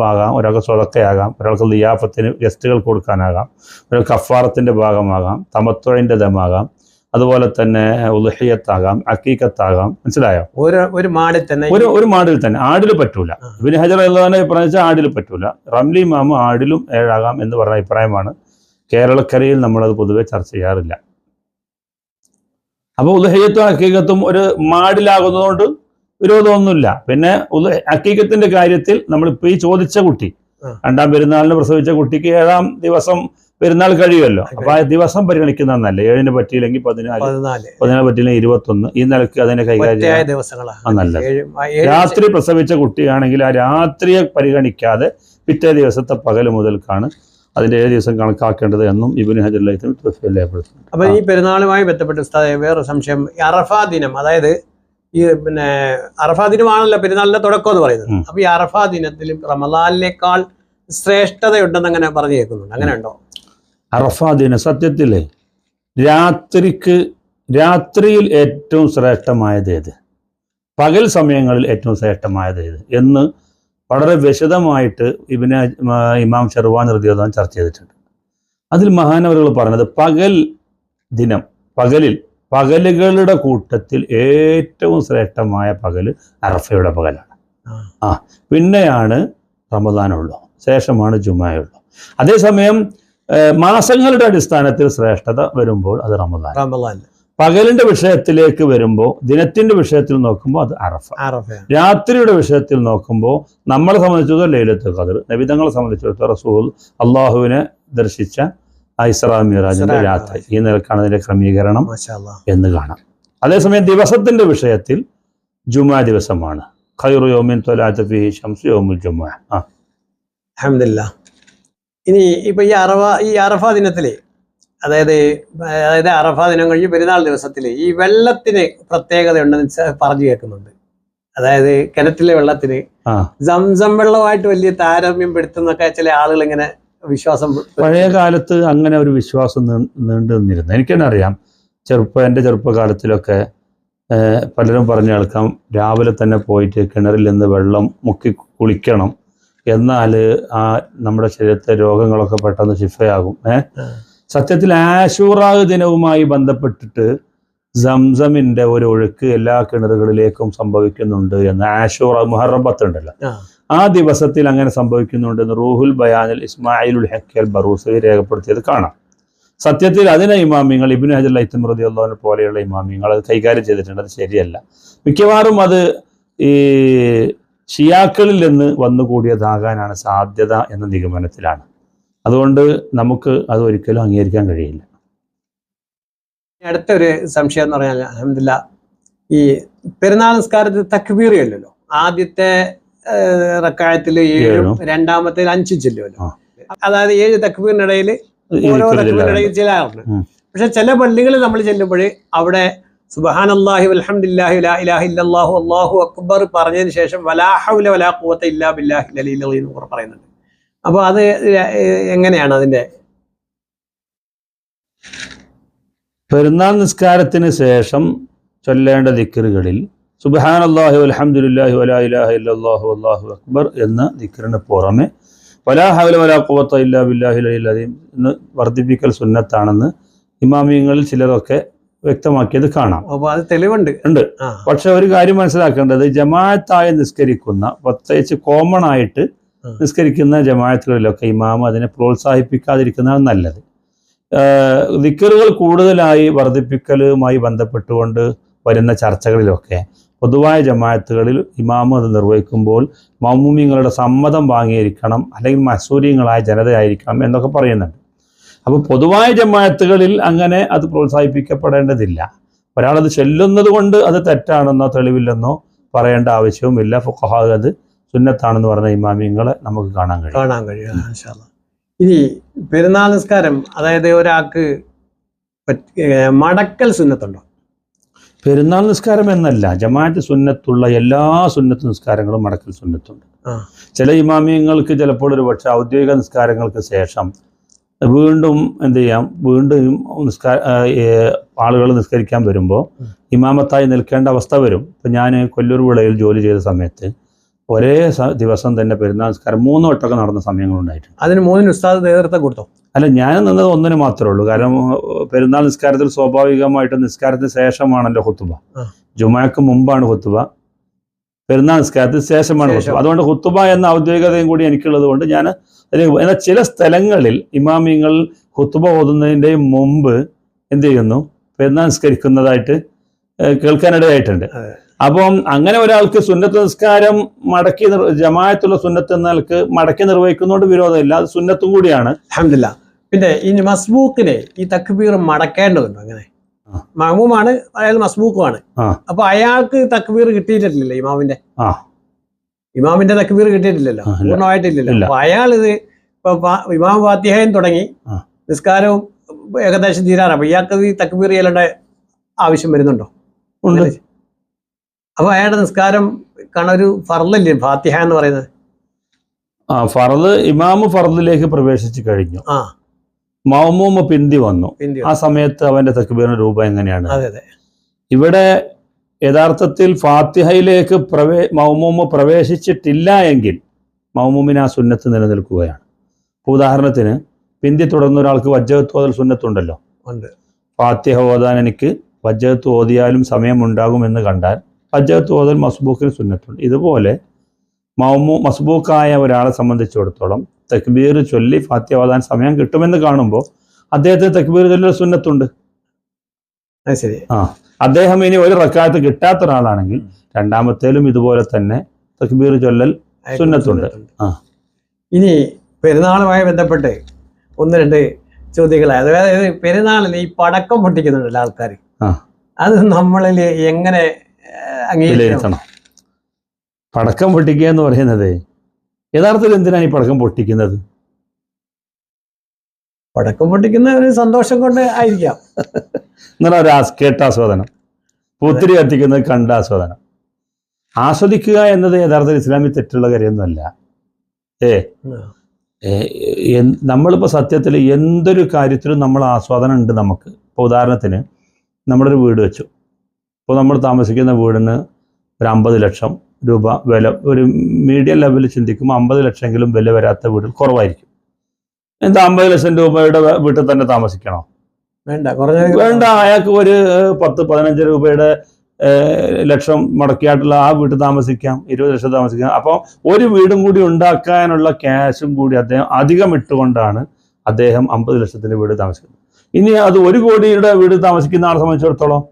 ഭാഗം ഒരാൾക്ക് സ്വതക്കയാകാം ഒരാൾക്ക് ലിയാഫത്തിന് ഗസ്റ്റുകൾ കൊടുക്കാനാകാം ഒരാൾക്ക് കഫാറത്തിന്റെ ഭാഗമാകാം തമത്വഴിന്റെ ദമാകാം അതുപോലെ തന്നെ ഉലഹിയത്താകാം അക്കീക്കത്താകാം മനസ്സിലായോ? ഒരു ഒരു മാടിൽ തന്നെ ഒരു ഒരു മാടിൽ തന്നെ. ആടിൽ പറ്റൂല. ഇബിൻ ഹജർ അഭിപ്രായം വെച്ചാൽ ആടിൽ പറ്റൂല. റംലി മാമ ആടിലും ഏഴാകാം എന്ന് പറഞ്ഞ അഭിപ്രായമാണ്. കേരളക്കരയിൽ നമ്മളത് പൊതുവെ ചർച്ച ചെയ്യാറില്ല. അപ്പോൾ ഉദഹയ്യത്തും അക്കീകത്തും ഒരു മാടിലാകുന്നതുകൊണ്ട് വിരോധമൊന്നുമില്ല. പിന്നെ ഉദ അക്കീകത്തിന്റെ കാര്യത്തിൽ നമ്മളിപ്പോൾ ഈ ചോദിച്ച കുട്ടി രണ്ടാം പെരുന്നാളിന് പ്രസവിച്ച കുട്ടിക്ക് ഏഴാം ദിവസം പെരുന്നാൾ കഴിയുമല്ലോ. അപ്പൊ ആ ദിവസം പരിഗണിക്കുന്ന നല്ല ഏഴിന് പറ്റിയില്ലെങ്കിൽ പതിനാല് പതിനാല്. പറ്റിയില്ലെങ്കിൽ ഇരുപത്തൊന്ന്. ഈ നിലയ്ക്ക് അതിനെ കൈകാര്യം നല്ലത്. രാത്രി പ്രസവിച്ച കുട്ടിയാണെങ്കിൽ ആ രാത്രിയെ പരിഗണിക്കാതെ പിറ്റേ ദിവസത്തെ പകൽ മുതൽക്കാണ് അതിന്റെ ഏഴ് ദിവസം കണക്കാക്കേണ്ടത് എന്നും ഇബിന് ഹജർ രേഖപ്പെടുത്തുന്നു അപ്പൊ ഈ പെരുന്നാളുമായി ബന്ധപ്പെട്ട വേറെ സംശയം. അറഫാ ദിനം അതായത് ഈ പിന്നെ അറഫാ ദിനമാണല്ലോ പെരുന്നാളിന്റെ തുടക്കം എന്ന് പറയുന്നത്. അപ്പൊ ഈ അറഫാ ദിനത്തിൽ റമദാനിനേക്കാൾ ശ്രേഷ്ഠതയുണ്ടെന്ന് അങ്ങനെ പറഞ്ഞു കേൾക്കുന്നുണ്ട് അങ്ങനെ ഉണ്ടോ? അറഫാദിന സത്യത്തിലെ രാത്രിക്ക് രാത്രിയിൽ ഏറ്റവും ശ്രേഷ്ഠമായത് ഏത്? പകൽ സമയങ്ങളിൽ ഏറ്റവും ശ്രേഷ്ഠമായത് ഏത്? എന്ന് വളരെ വിശദമായിട്ട് ഇബിന് ഇമാം ഷെർവാൻ ഹൃദയോദാൻ ചർച്ച ചെയ്തിട്ടുണ്ട്. അതിൽ മഹാനവരുകൾ പറഞ്ഞത് പകൽ ദിനം പകലിൽ പകലുകളുടെ കൂട്ടത്തിൽ ഏറ്റവും ശ്രേഷ്ഠമായ പകൽ അറഫയുടെ പകലാണ്. ആ. പിന്നെയാണ് റമദാനുള്ളൂ ശേഷമാണ് ജുമായുള്ളൂ അതേസമയം മാസങ്ങളുടെ അടിസ്ഥാനത്തിൽ ശ്രേഷ്ഠത വരുമ്പോൾ അത് റമദാൻ. റമദാൻ. പകലിന്റെ വിഷയത്തിലേക്ക് വരുമ്പോൾ ദിനത്തിന്റെ വിഷയത്തിൽ നോക്കുമ്പോൾ അത് അറഫ. രാത്രിയുടെ വിഷയത്തിൽ നോക്കുമ്പോൾ നമ്മളെ സംബന്ധിച്ചിടത്തോളം ലൈലത്ത് ഖദർ നബിതങ്ങളെ സംബന്ധിച്ചിടത്തോളം റസൂൽ അള്ളാഹുവിനെ ദർശിച്ച ഐസറാ മിറാജിന്റെ രാത്രി. ഈ നിലക്കാണ് അതിന്റെ ക്രമീകരണം. എന്ന് കാണാം. അതേസമയം ദിവസത്തിന്റെ വിഷയത്തിൽ ജുമാ ദിവസമാണ്. ഖൈറു യോമിൻ തൊലാത്ത് ഫി ഷംസ് യോമുൽ ജുമാ. അൽഹംദുലില്ലാ ഇനി ഇപ്പൊ ഈ അറഫ ഈ അറഫ ദിനത്തിൽ അതായത് അതായത് അറഫ ദിനം കഴിഞ്ഞ് പെരുന്നാൾ ദിവസത്തിൽ ഈ വെള്ളത്തിന് പ്രത്യേകത ഉണ്ടെന്ന് പറഞ്ഞു കേൾക്കുന്നുണ്ട്. അതായത് കിണറ്റിലെ വെള്ളത്തിന് ജംസം സംസം വെള്ളമായിട്ട് വലിയ താരതമ്യം പെടുത്തുന്നൊക്കെ ചില ആളുകൾ ഇങ്ങനെ വിശ്വാസം പഴയ കാലത്ത് അങ്ങനെ ഒരു വിശ്വാസം നീണ്ടു നിന്നിരുന്നു എനിക്ക് തന്നെ അറിയാം ചെറുപ്പ എന്റെ ചെറുപ്പകാലത്തിലൊക്കെ പലരും പറഞ്ഞു കേൾക്കാം രാവിലെ തന്നെ പോയിട്ട് കിണറിൽ നിന്ന് വെള്ളം മുക്കി കുളിക്കണം. എന്നാൽ ആ നമ്മുടെ ശരീരത്തെ രോഗങ്ങളൊക്കെ പെട്ടെന്ന് ശിഫയാകും. ഏഹ് സത്യത്തിൽ ആശൂറാഹ് ദിനവുമായി ബന്ധപ്പെട്ടിട്ട് സംസമിന്റെ ഒരു ഒഴുക്ക് എല്ലാ കിണറുകളിലേക്കും സംഭവിക്കുന്നുണ്ട് എന്ന് ആശൂറ മുഹറബത്ത് ഉണ്ടല്ലോ ആ. ദിവസത്തിൽ അങ്ങനെ സംഭവിക്കുന്നുണ്ട് എന്ന് റൂഹുൽ ബയാനിൽ ഇസ്മായിലുൽ ഹക്കൽ ബറൂസ് രേഖപ്പെടുത്തിയത് കാണാം. സത്യത്തിൽ അതിനെ ഇമാമിങ്ങൾ ഇബിന് ഹജർ ലൈത്തം റതി അള്ളഹാനെ പോലെയുള്ള ഇമാമിങ്ങൾ അത് കൈകാര്യം ചെയ്തിട്ടുണ്ട്. അത് ശരിയല്ല. മിക്കവാറും അത് ഈ ഷിയാക്കളിൽ നിന്ന് വന്നുകൂടിയതാകാനാണ് സാധ്യത എന്ന നിഗമനത്തിലാണ്. അതുകൊണ്ട് നമുക്ക് അത് ഒരിക്കലും അംഗീകരിക്കാൻ കഴിയില്ല. അടുത്തൊരു സംശയം എന്ന് പറഞ്ഞാൽ അഹമ്മദില്ല ഈ പെരുന്നാൾ നിസ്കാരത്തിൽ തക്ബീർ ചെല്ലുമല്ലോ ആദ്യത്തെ റക്കായത്തിൽ ഏഴും. രണ്ടാമത്തെ അഞ്ചും ചെല്ലുമല്ലോ. അതായത് ഏഴ് തക്ബീറിനിടയിൽ ഓരോ തക്ബീറിനിടയിൽ ഉം. പക്ഷെ ചില പള്ളികളിൽ നമ്മൾ ചെല്ലുമ്പോൾ അവിടെ സുബഹാൻ അള്ളാഹി ലാ ഇലാഹ ഇല്ലല്ലാഹു അല്ലാഹു അക്ബർ പറഞ്ഞതിന് ശേഷം വലാഹുല വലാ ഇല്ലാ ബില്ലാഹി അലീൽ എന്ന് പറയുന്നുണ്ട്. അപ്പോൾ അത് എങ്ങനെയാണ് അതിന്റെ? പെരുന്നാൾ നിസ്കാരത്തിന് ശേഷം ചൊല്ലേണ്ട ദിക്കറുകളിൽ സുബഹാൻ അള്ളാഹു അലഹമുല്ലാഹി വലാ ഇലാഹ ഇല്ലല്ലാഹു അല്ലാഹു അക്ബർ എന്ന ദിക്കറിന് പുറമെ വലാ ഹവല വലാ ഖുവത്ത ഇല്ലാ ബില്ലാഹി അലീം എന്ന് വർദ്ധിപ്പിക്കൽ സുന്നത്താണെന്ന് ഇമാമിയങ്ങളിൽ ചിലരൊക്കെ വ്യക്തമാക്കിയത് കാണാം. അപ്പോൾ അത് തെളിവുണ്ട്. ഉണ്ട്. പക്ഷെ ഒരു കാര്യം മനസ്സിലാക്കേണ്ടത് ജമാഅത്തായി നിസ്കരിക്കുന്ന പ്രത്യേകിച്ച് കോമൺ ആയിട്ട്. നിസ്കരിക്കുന്ന ജമാഅത്തുകളിലൊക്കെ ഇമാം അതിനെ പ്രോത്സാഹിപ്പിക്കാതിരിക്കുന്നതാണ് നല്ലത്. ദിക്കറുകൾ കൂടുതലായി വർദ്ധിപ്പിക്കലുമായി ബന്ധപ്പെട്ടുകൊണ്ട് വരുന്ന ചർച്ചകളിലൊക്കെ പൊതുവായ ജമാഅത്തുകളിൽ ഇമാം അത് നിർവഹിക്കുമ്പോൾ മമ്മൂമിങ്ങളുടെ സമ്മതം വാങ്ങിയിരിക്കണം അല്ലെങ്കിൽ മസൂരിയങ്ങളായ ജനതയായിരിക്കണം എന്നൊക്കെ പറയുന്നുണ്ട്. അപ്പോൾ പൊതുവായ ജമായത്തുകളിൽ അങ്ങനെ അത് പ്രോത്സാഹിപ്പിക്കപ്പെടേണ്ടതില്ല. ഒരാളത് ചെല്ലുന്നത് കൊണ്ട് അത് തെറ്റാണെന്നോ തെളിവില്ലെന്നോ പറയേണ്ട ആവശ്യവുമില്ല. ഫുഖഹാ അത് സുന്നത്താണെന്ന് പറഞ്ഞ ഇമാമിയങ്ങളെ നമുക്ക് കാണാൻ കഴിയും. കാണാൻ കഴിയും. ഇനി പെരുന്നാൾ നിസ്കാരം അതായത് ഒരാൾക്ക് മടക്കൽ സുന്നത്തുണ്ടോ? പെരുന്നാൾ നിസ്കാരം എന്നല്ല ജമാഅത്ത് സുന്നത്തുള്ള എല്ലാ സുന്നത്ത് നിസ്കാരങ്ങളും മടക്കൽ സുന്നത്തുണ്ട്. ചില ഇമാമിയങ്ങൾക്ക് ചിലപ്പോൾ ഒരു പക്ഷേ ഔദ്യോഗിക നിസ്കാരങ്ങൾക്ക് ശേഷം വീണ്ടും എന്ത് ചെയ്യാം? വീണ്ടും നിസ്കാര ആളുകൾ നിസ്കരിക്കാൻ വരുമ്പോൾ ഇമാമത്തായി നിൽക്കേണ്ട അവസ്ഥ വരും. ഇപ്പം ഞാൻ കൊല്ലൂർ വിളയിൽ ജോലി ചെയ്ത സമയത്ത് ഒരേ ദിവസം തന്നെ പെരുന്നാൾ നിസ്കാരം മൂന്ന് വട്ടമൊക്കെ നടന്ന സമയങ്ങളുണ്ടായിട്ടുണ്ട് അതിന് മൂന്നിന് ഉസ്താദ് നേതൃത്വം കൊടുത്തു? അല്ല ഞാൻ നിന്നത് ഒന്നിന് മാത്രമേ ഉള്ളൂ. കാരണം പെരുന്നാൾ നിസ്കാരത്തിൽ സ്വാഭാവികമായിട്ട് നിസ്കാരത്തിന് ശേഷമാണല്ലോ ഹുത്തുബ. ജുമാക്ക് മുമ്പാണ് ഹുത്തുബ. പെരുന്നാൾ നിസ്കാരത്തിന് ശേഷമാണ് അതുകൊണ്ട് ഹുത്തുബ എന്ന ഔദ്യോഗികതയും കൂടി എനിക്കുള്ളത് കൊണ്ട് ഞാൻ എന്നാൽ ചില സ്ഥലങ്ങളിൽ ഇമാമിങ്ങൾ ഹുത്തുബ ഓതുന്നതിന്റെ മുമ്പ് എന്ത് ചെയ്യുന്നു? പെരുന്നാൾ നിസ്കരിക്കുന്നതായിട്ട് കേൾക്കാനിടയായിട്ടുണ്ട്. അപ്പം അങ്ങനെ ഒരാൾക്ക് സുന്നത്ത് നിസ്കാരം മടക്കി നിർ- ജമാഅത്തുള്ള സുന്നത്ത് എന്നാൽക്ക് മടക്കി നിർവഹിക്കുന്നതുകൊണ്ട് വിരോധമില്ല. അത് സുന്നത്തും കൂടിയാണ്. അഹമ്മദില്ല പിന്നെ ഈ മസ്ബൂക്കിനെ ഈ തക്ബീർ മടക്കേണ്ടതുണ്ടോ അങ്ങനെ. മഹമൂമാണ് അയാൾ മസ്ബൂക്കുമാണ്. അപ്പൊ അയാൾക്ക് തക്ബീർ കിട്ടിയിട്ടില്ലല്ലോ ഇമാമിന്റെ. ഇമാമിന്റെ തക്ബീർ കിട്ടിയിട്ടില്ലല്ലോ പൂർണമായിട്ടില്ലല്ലോ. അപ്പൊ അയാൾ ഇത് ഇപ്പൊ ഇമാം ഫാത്തിഹയും തുടങ്ങി. നിസ്കാരവും ഏകദേശം തീരാറ അപ്പൊ ഇയാൾക്ക് ഈ തക്ബീർ ചെയ്യലേണ്ട ആവശ്യം വരുന്നുണ്ടോ? അപ്പൊ അയാളുടെ നിസ്കാരം കാണാൻ ഒരു ഫർലല്ലേ ഫാത്തിഹ എന്ന് പറയുന്നത്? ആ ഫറദ് ഇമാമ് ഫറലിലേക്ക് പ്രവേശിച്ചു കഴിഞ്ഞു. ആ. മൗമൂമ പിന്തി വന്നു. ആ സമയത്ത് അവന്റെ തക്ബീറിന്റെ രൂപം എങ്ങനെയാണ്? ഇവിടെ യഥാർത്ഥത്തിൽ ഫാത്തിഹയിലേക്ക് പ്രവേ മൗമൂമ പ്രവേശിച്ചിട്ടില്ല എങ്കിൽ മൗമൂമിന് ആ സുന്നത്ത് നിലനിൽക്കുകയാണ്. ഉദാഹരണത്തിന് പിന്തി തുടർന്ന ഒരാൾക്ക് വജ്രത്ത് ഓതൽ സുന്നത്തുണ്ടല്ലോ. ഫാത്തിഹ ഓതാൻ എനിക്ക് വജ്രത്ത് ഓതിയാലും സമയമുണ്ടാകുമെന്ന് കണ്ടാൽ വജ്രത്ത് ഓതൽ മസ്ബൂക്കിന് സുന്നത്തുണ്ട്. ഇതുപോലെ മൗമു മസ്ബൂക്കായ ഒരാളെ സംബന്ധിച്ചിടത്തോളം തക്ബീർ ചൊല്ലി ഫാത്തിഹ ഓതാൻ സമയം കിട്ടുമെന്ന് കാണുമ്പോൾ അദ്ദേഹത്തിന് തക്ബീർ ചൊല്ലൽ സുന്നത്തുണ്ട്. ശരി. ശരി അദ്ദേഹം ഇനി ഒരു റക്കാത്ത് കിട്ടാത്ത ഒരാളാണെങ്കിൽ രണ്ടാമത്തേലും ഇതുപോലെ തന്നെ തക്ബീർ ചൊല്ലൽ സുന്നത്തുണ്ട്. ആ. ഇനി പെരുന്നാളുമായി ബന്ധപ്പെട്ട് ഒന്ന് രണ്ട് ചോദ്യങ്ങളായി അതായത് പെരുന്നാളിൽ ഈ പടക്കം പൊട്ടിക്കുന്നുണ്ടല്ലോ ആൾക്കാർ ആ. അത് നമ്മളിൽ എങ്ങനെ അംഗീകരിക്കണം? പടക്കം പൊട്ടിക്കുക എന്ന് പറയുന്നത് യഥാർത്ഥത്തിൽ എന്തിനാണ് ഈ പടക്കം പൊട്ടിക്കുന്നത്? പടക്കം പൊട്ടിക്കുന്ന ഒരു സന്തോഷം കൊണ്ട് ആയിരിക്കാം. എന്നാൽ ഒരു കേട്ടാസ്വാദനം. പൂത്തിരി കത്തിക്കുന്നത് കണ്ട ആസ്വാദനം ആസ്വദിക്കുക എന്നത് യഥാർത്ഥത്തിൽ ഇസ്ലാമിൽ തെറ്റുള്ള കാര്യമൊന്നുമല്ല. ഏ? നമ്മളിപ്പോൾ സത്യത്തിൽ എന്തൊരു കാര്യത്തിലും നമ്മൾ ആസ്വാദനം ഉണ്ട് നമുക്ക്. ഇപ്പോൾ ഉദാഹരണത്തിന് നമ്മളൊരു വീട് വെച്ചു. ഇപ്പോൾ നമ്മൾ താമസിക്കുന്ന വീടിന് ഒരു അമ്പത് ലക്ഷം രൂപ വില. ഒരു മീഡിയം ലെവലിൽ ചിന്തിക്കുമ്പോൾ അമ്പത് ലക്ഷമെങ്കിലും വില വരാത്ത വീട് കുറവായിരിക്കും. എന്താ അമ്പത് ലക്ഷം രൂപയുടെ വീട്ടിൽ തന്നെ താമസിക്കണോ? വേണ്ട വേണ്ട അയാൾക്ക് ഒരു പത്ത് പതിനഞ്ച് രൂപയുടെ ലക്ഷം മുടക്കിയായിട്ടുള്ള ആ വീട്ടിൽ താമസിക്കാം ഇരുപത് ലക്ഷം താമസിക്കാം. അപ്പോൾ ഒരു വീടും കൂടി ഉണ്ടാക്കാനുള്ള ക്യാഷും കൂടി അദ്ദേഹം അധികം ഇട്ടുകൊണ്ടാണ് അദ്ദേഹം അമ്പത് ലക്ഷത്തിന്റെ വീട് താമസിക്കുന്നത്. ഇനി അത് ഒരു കോടിയുടെ വീട് താമസിക്കുന്ന ആളെ സംബന്ധിച്ചിടത്തോളം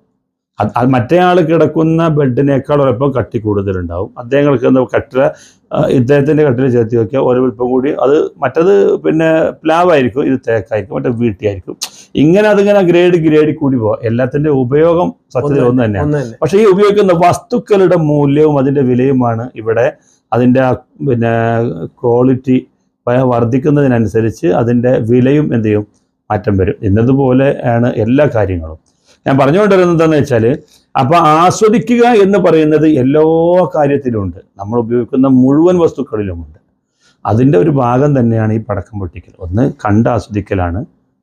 അത് അത് മറ്റേ ആൾ കിടക്കുന്ന ബെഡിനേക്കാൾ ഒരപ്പം കട്ടി കൂടുതലുണ്ടാവും. അദ്ദേഹം കിടക്കുന്ന കട്ടില ഇദ്ദേഹത്തിന്റെ ഇദ്ദേഹത്തിന്റെ കട്ടിൽ ചേർത്തി വയ്ക്കുക ഒരു വലിപ്പം കൂടി അത് മറ്റത് പിന്നെ പ്ലാവായിരിക്കും ഇത് തേക്കായിരിക്കും മറ്റേ വീട്ടിയായിരിക്കും. ഇങ്ങനെ അതിങ്ങനെ ഗ്രേഡ് ഗ്രേഡ് കൂടി പോവാം. എല്ലാത്തിന്റെ ഉപയോഗം സത്യത്തിൽ ഒന്ന് തന്നെയാണ്. പക്ഷെ ഈ ഉപയോഗിക്കുന്ന വസ്തുക്കളുടെ മൂല്യവും അതിന്റെ വിലയുമാണ് ഇവിടെ അതിന്റെ പിന്നെ ക്വാളിറ്റി വർദ്ധിക്കുന്നതിനനുസരിച്ച് അതിന്റെ വിലയും എന്ത് ചെയ്യും? മാറ്റം വരും. എന്നതുപോലെ ആണ് എല്ലാ കാര്യങ്ങളും. ഞാൻ പറഞ്ഞുകൊണ്ടിരുന്നത് എന്താണെന്ന് വെച്ചാൽ അപ്പൊ ആസ്വദിക്കുക എന്ന് പറയുന്നത് എല്ലാ കാര്യത്തിലുമുണ്ട്. നമ്മൾ ഉപയോഗിക്കുന്ന മുഴുവൻ വസ്തുക്കളിലുമുണ്ട്. അതിന്റെ ഒരു ഭാഗം തന്നെയാണ് ഈ പടക്കം പൊട്ടിക്കൽ. ഒന്ന് കണ്ട് ആസ്വദിക്കലാണ്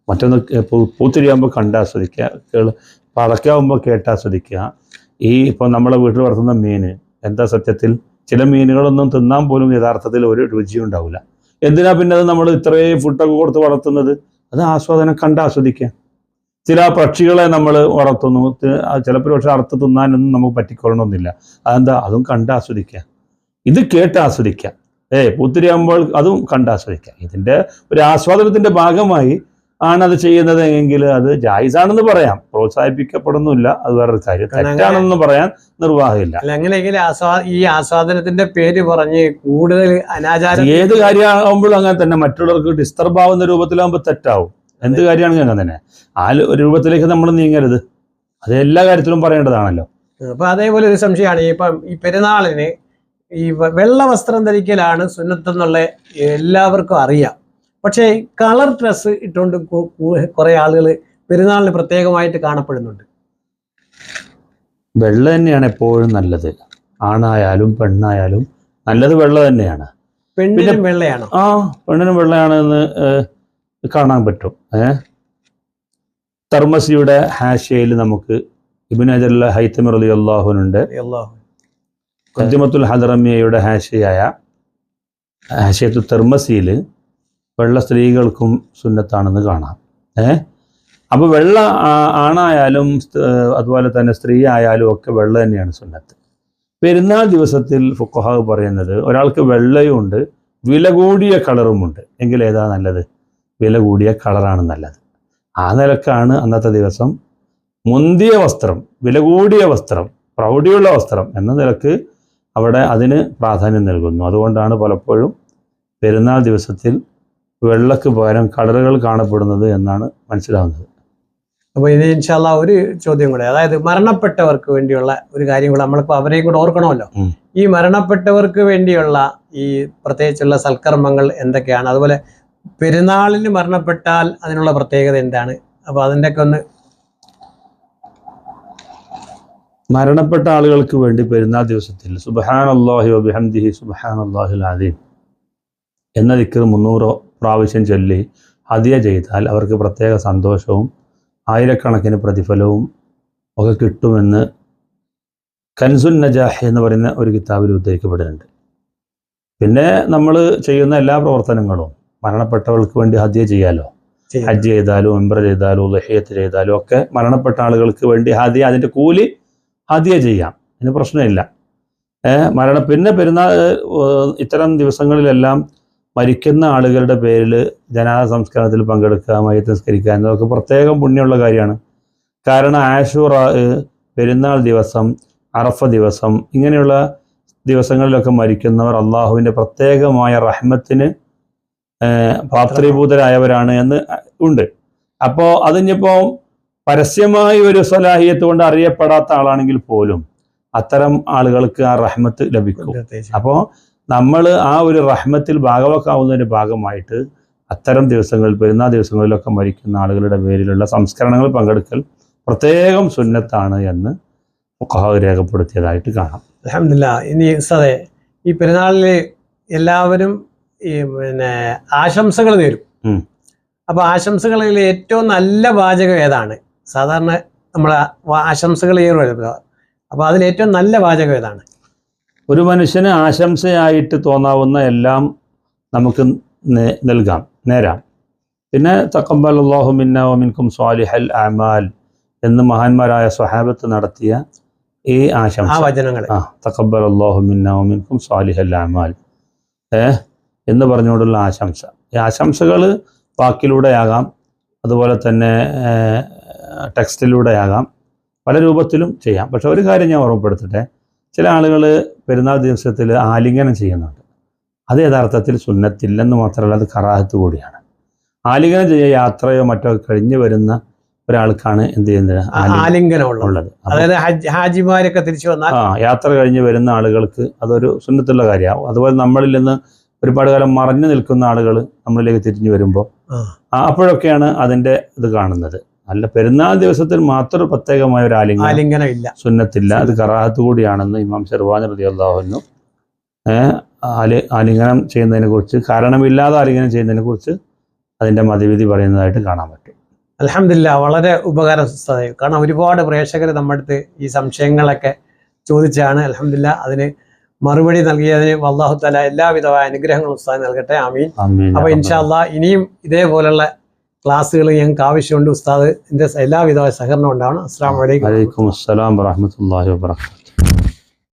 മറ്റൊന്ന് പൂത്തിരിയാകുമ്പോൾ കണ്ട് ആസ്വദിക്കുക പടക്കാവുമ്പോൾ കേട്ട് ആസ്വദിക്കുക ഈ ഇപ്പോൾ നമ്മളെ വീട്ടിൽ വളർത്തുന്ന മീൻ എന്താ സത്യത്തിൽ? ചില മീനുകളൊന്നും തിന്നാൻ പോലും യഥാർത്ഥത്തിൽ ഒരു രുചിയും ഉണ്ടാവില്ല. എന്തിനാ പിന്നെ അത് നമ്മൾ ഇത്രയും ഫുഡൊക്കെ കൊടുത്ത് വളർത്തുന്നത്? അത് ആസ്വാദനം കണ്ട് ആസ്വദിക്കുക ചില പക്ഷികളെ നമ്മൾ വളർത്തുന്നു. ചിലപ്പോൾ പക്ഷെ അറുത്ത് തിന്നാനൊന്നും നമുക്ക് പറ്റിക്കൊള്ളണമെന്നില്ല അതെന്താ? അതും കണ്ട് ആസ്വദിക്കുക ഇത് കേട്ട് ആസ്വദിക്കുക ഏ പൂത്തിരിയാകുമ്പോൾ അതും കണ്ട് ആസ്വദിക്കുക ഇതിന്റെ ഒരു ആസ്വാദനത്തിന്റെ ഭാഗമായി ആണ് അത് ചെയ്യുന്നത് എങ്കിൽ അത് ജായിസാണെന്ന് പറയാം. പ്രോത്സാഹിപ്പിക്കപ്പെടുന്നില്ല അത് വേറൊരു കാര്യം. തെറ്റാണെന്ന് പറയാൻ നിർവാഹമില്ല. അല്ലെങ്കിൽ അങ്ങനെയെങ്കിൽ ഈ ആസ്വാദനത്തിന്റെ പേര് പറഞ്ഞ് കൂടുതൽ അനാചാരം ഏത് കാര്യമാകുമ്പോഴും അങ്ങനെ തന്നെ. മറ്റുള്ളവർക്ക് ഡിസ്റ്റർബ് ആവുന്ന രൂപത്തിലാകുമ്പോൾ തെറ്റാവും. എന്ത് കാര്യമാണെങ്കിലും അങ്ങനെ തന്നെ. ആ ഒരു രൂപത്തിലേക്ക് നമ്മൾ നീങ്ങരുത്. അത് എല്ലാ കാര്യത്തിലും പറയേണ്ടതാണല്ലോ. അപ്പൊ അതേപോലെ ഒരു സംശയമാണ്. ഇപ്പം ഈ പെരുന്നാളിന് ഈ വെള്ള വസ്ത്രം ധരിക്കലാണ് സുന്നത്തെന്നുള്ള എല്ലാവർക്കും അറിയാം. പക്ഷേ കളർ ഡ്രസ്സ് ഇട്ടുകൊണ്ട് കുറെ ആളുകൾ പെരുന്നാളിന് പ്രത്യേകമായിട്ട് കാണപ്പെടുന്നുണ്ട്. വെള്ള തന്നെയാണ് എപ്പോഴും നല്ലത്. ആണായാലും പെണ്ണായാലും നല്ലത് വെള്ള തന്നെയാണ്. പെണ്ണിനും വെള്ളയാണ്. ആ പെണ്ണിനും വെള്ളയാണെന്ന് കാണാൻ പറ്റും. ഏ? തർമസിയുടെ ഹാഷയിൽ നമുക്ക് ഇബിൻ അജല്ല ഹൈത്തമി റലി അള്ളാഹുനുണ്ട് അല്ലാഹു. ഖദ്ദിമത്തുൽ ഹദറമിയയുടെ ഹാഷയായ ഹാഷയത്തു തെർമസിയിൽ വെള്ള സ്ത്രീകൾക്കും സുന്നത്താണെന്ന് കാണാം. ഏ? അപ്പോൾ വെള്ള ആണായാലും അതുപോലെ തന്നെ സ്ത്രീ ആയാലും ഒക്കെ വെള്ള തന്നെയാണ് സുന്നത്ത്. പെരുന്നാൾ ദിവസത്തിൽ ഫുക്കഹാവ് പറയുന്നത് ഒരാൾക്ക് വെള്ളയുമുണ്ട് വില കൂടിയ കളറുമുണ്ട്. എങ്കിൽ ഏതാ നല്ലത്? വില കൂടിയ കളറാണ് നല്ലത്. ആ നിലക്കാണ് അന്നത്തെ ദിവസം മുന്തിയ വസ്ത്രം വില കൂടിയ വസ്ത്രം പ്രൗഢിയുള്ള വസ്ത്രം എന്ന നിലയ്ക്ക് അവിടെ അതിന് പ്രാധാന്യം നൽകുന്നു. അതുകൊണ്ടാണ് പലപ്പോഴും പെരുന്നാൾ ദിവസത്തിൽ വെള്ളക്ക് പകരം കളറുകൾ കാണപ്പെടുന്നത് എന്നാണ് മനസ്സിലാവുന്നത്. അപ്പൊ ഇത് ഇൻഷാല്ല ഒരു ചോദ്യം കൂടെ. അതായത് മരണപ്പെട്ടവർക്ക് വേണ്ടിയുള്ള ഒരു കാര്യം കൂടെ നമ്മളിപ്പോ അവരെയും കൂടെ ഓർക്കണമല്ലോ. ഈ മരണപ്പെട്ടവർക്ക് വേണ്ടിയുള്ള ഈ പ്രത്യേകിച്ചുള്ള സൽക്കർമ്മങ്ങൾ എന്തൊക്കെയാണ്? അതുപോലെ പെരുന്നാളിന് മരണപ്പെട്ടാൽ അതിനുള്ള പ്രത്യേകത എന്താണ്? അപ്പൊ അതിന്റെയൊക്കെ ഒന്ന് മരണപ്പെട്ട ആളുകൾക്ക് വേണ്ടി പെരുന്നാൾ ദിവസത്തിൽ സുബഹാൻ വബിഹംദിഹി സുബഹാൻ അള്ളാഹുൽ അദീം എന്ന ദിക്കർ മുന്നൂറ് പ്രാവശ്യം ചൊല്ലി ഹദിയ ചെയ്താൽ അവർക്ക് പ്രത്യേക സന്തോഷവും ആയിരക്കണക്കിന് പ്രതിഫലവും ഒക്കെ കിട്ടുമെന്ന് കൻസുൻ നജാഹ് എന്ന് പറയുന്ന ഒരു കിതാബിൽ ഉദ്ധരിക്കപ്പെടുന്നുണ്ട്. പിന്നെ നമ്മൾ ചെയ്യുന്ന എല്ലാ പ്രവർത്തനങ്ങളും മരണപ്പെട്ടവർക്ക് വേണ്ടി ഹദിയ ചെയ്യാലോ? ഹജ്ജ് ചെയ്താലും ഉംറ ചെയ്താലും ലഹ്യത്ത് ചെയ്താലും ഒക്കെ മരണപ്പെട്ട ആളുകൾക്ക് വേണ്ടി ഹദിയ അതിന്റെ കൂലി ഹദിയ ചെയ്യാം. അതിന് പ്രശ്നമില്ല. മരണ പിന്നെ പെരുന്നാൾ ഇത്തരം ദിവസങ്ങളിലെല്ലാം മരിക്കുന്ന ആളുകളുടെ പേരിൽ ജനാദ സംസ്കാരത്തിൽ പങ്കെടുക്കുക മയത്ത് സംസ്കരിക്കുക എന്നതൊക്കെ പ്രത്യേകം പുണ്യമുള്ള കാര്യമാണ്. കാരണം ആഷൂറ പെരുന്നാൾ ദിവസം അറഫ ദിവസം ഇങ്ങനെയുള്ള ദിവസങ്ങളിലൊക്കെ മരിക്കുന്നവർ അള്ളാഹുവിന്റെ പ്രത്യേകമായ റഹ്മത്തിന് പാത്രീഭൂതരായവരാണ് എന്ന് ഉണ്ട്. അപ്പോൾ അതിഞ്ഞിപ്പോ പരസ്യമായി ഒരു സ്വലാഹിയത്ത് കൊണ്ട് അറിയപ്പെടാത്ത ആളാണെങ്കിൽ പോലും അത്തരം ആളുകൾക്ക് ആ റഹ്മത്ത് ലഭിക്കും. അപ്പോ അപ്പോൾ നമ്മൾ ആ ഒരു റഹ്മത്തിൽ ഭാഗവാക്കാവുന്നതിന്റെ ഭാഗമായിട്ട് അത്തരം ദിവസങ്ങളിൽ പെരുന്നാൾ ദിവസങ്ങളിലൊക്കെ മരിക്കുന്ന ആളുകളുടെ പേരിലുള്ള സംസ്കരണങ്ങൾ പങ്കെടുക്കൽ പ്രത്യേകം സുന്നത്താണ് എന്ന് രേഖപ്പെടുത്തിയതായിട്ട് കാണാം. അൽഹംദുലില്ലാ. ഇനി സതേ ഈ പെരുന്നാളിൽ എല്ലാവരും ഈ പിന്നെ ആശംസകൾ നേരും. അപ്പോൾ അപ്പൊ ആശംസകളിൽ ഏറ്റവും നല്ല വാചകം ഏതാണ്? സാധാരണ നമ്മൾ ആശംസകൾ ചെയ്യുമല്ലോ അപ്പൊ അതിൽ ഏറ്റവും നല്ല വാചകം ഏതാണ്? ഒരു മനുഷ്യന് ആശംസയായിട്ട് തോന്നാവുന്ന എല്ലാം നമുക്ക് നൽകാം നേരാം. പിന്നെ തക്കമ്പൽ അള്ളാഹു മിന്ന മിൻകും സ്വാലിഹൽ അമാൽ എന്ന് മഹാന്മാരായ സ്വഹാബത്ത് നടത്തിയ ഈ ആശംസ. വചനങ്ങൾ. ആ തക്കബൽ അള്ളാഹു മിന്ന മിൻകും സ്വാലിഹൽ അമാൽ. ഏ എന്ന് പറഞ്ഞുകൊണ്ടുള്ള ആശംസ. ഈ ആശംസകൾ വാക്കിലൂടെയാകാം അതുപോലെ തന്നെ ടെക്സ്റ്റിലൂടെയാകാം പല രൂപത്തിലും ചെയ്യാം. പക്ഷെ ഒരു കാര്യം ഞാൻ ഓർമ്മപ്പെടുത്തട്ടെ ചില ആളുകൾ പെരുന്നാൾ ദിവസത്തിൽ ആലിംഗനം ചെയ്യുന്നുണ്ട്. അത് യഥാർത്ഥത്തിൽ സുന്നത്തില്ലെന്ന് മാത്രമല്ല അത് കറാഹത്ത് കൂടിയാണ്. ആലിംഗനം ചെയ്യുക യാത്രയോ മറ്റോ കഴിഞ്ഞു വരുന്ന ഒരാൾക്കാണ് എന്ത് ചെയ്യുന്നത്? ആലിംഗനം ഉള്ളത്. അതായത് ഹാജിമാരൊക്കെ തിരിച്ചു വന്നാൽ ആ യാത്ര കഴിഞ്ഞ് വരുന്ന ആളുകൾക്ക് അതൊരു സുന്നത്തുള്ള കാര്യമാവും. അതുപോലെ നമ്മളിൽ നിന്ന് ഒരുപാട് കാലം മറഞ്ഞു നിൽക്കുന്ന ആളുകൾ നമ്മളിലേക്ക് തിരിഞ്ഞു വരുമ്പോൾ അപ്പോഴൊക്കെയാണ് അതിന്റെ ഇത് കാണുന്നത്. അല്ല പെരുന്നാൾ ദിവസത്തിൽ മാത്രം പ്രത്യേകമായ ഒരു ആലിംഗനം ആലിംഗനം ഇല്ല സുന്നത്തില്ല. അത് കറാഹത്ത് കൂടിയാണെന്ന് ഇമാം ഷെർവാൻ റതി അള്ളാഹുന്നു ആലി ആലിംഗനം ചെയ്യുന്നതിനെ കുറിച്ച് കാരണമില്ലാതെ ആലിംഗനം ചെയ്യുന്നതിനെ കുറിച്ച് അതിന്റെ മതിവിധി പറയുന്നതായിട്ട് കാണാൻ പറ്റും. അലഹമില്ല വളരെ ഉപകാരം കാരണം ഒരുപാട് പ്രേക്ഷകർ നമ്മുടെ അടുത്ത് ഈ സംശയങ്ങളൊക്കെ ചോദിച്ചാണ് അലഹമില്ല അതിന് മറുപടി നൽകിയതിന് വല്ലാഹു തല എല്ലാവിധമായ അനുഗ്രഹങ്ങളും ഉസ്താദ് നൽകട്ടെ. ആമീൻ. അപ്പൊ ഇൻഷാല്ല ഇനിയും ഇതേപോലുള്ള ക്ലാസ്സുകൾ ഞങ്ങൾക്ക് ആവശ്യമുണ്ട് ഉസ്താദ്. എല്ലാവിധമായ സഹകരണം ഉണ്ടാവണം. അസ്സാം വലൈക്കും അസ്സലാം വാഹമത്തല്ലാ വാബർക്കാത്തു